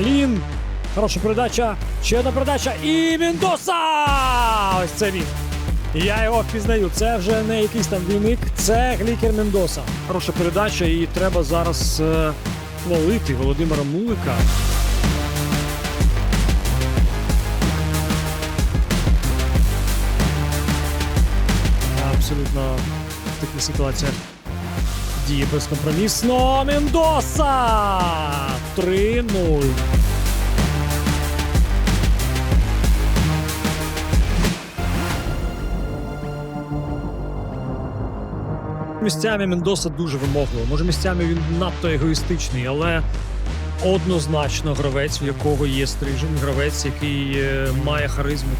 Лін. Хороша передача. Ще одна передача. І Мендоса! Ось це він. Я його впізнаю. Це вже не якийсь там двійник, це Глікер Мендоса. Хороша передача, і треба зараз е, хвалити Володимира Мулика. Абсолютно в таких ситуаціях діє безкомпромісно. Мендоса! 3-0. Місцями Мендоса дуже вимогливий. Може, місцями він надто егоїстичний, але однозначно гравець, в якого є стрижень, гравець, який е, має харизму.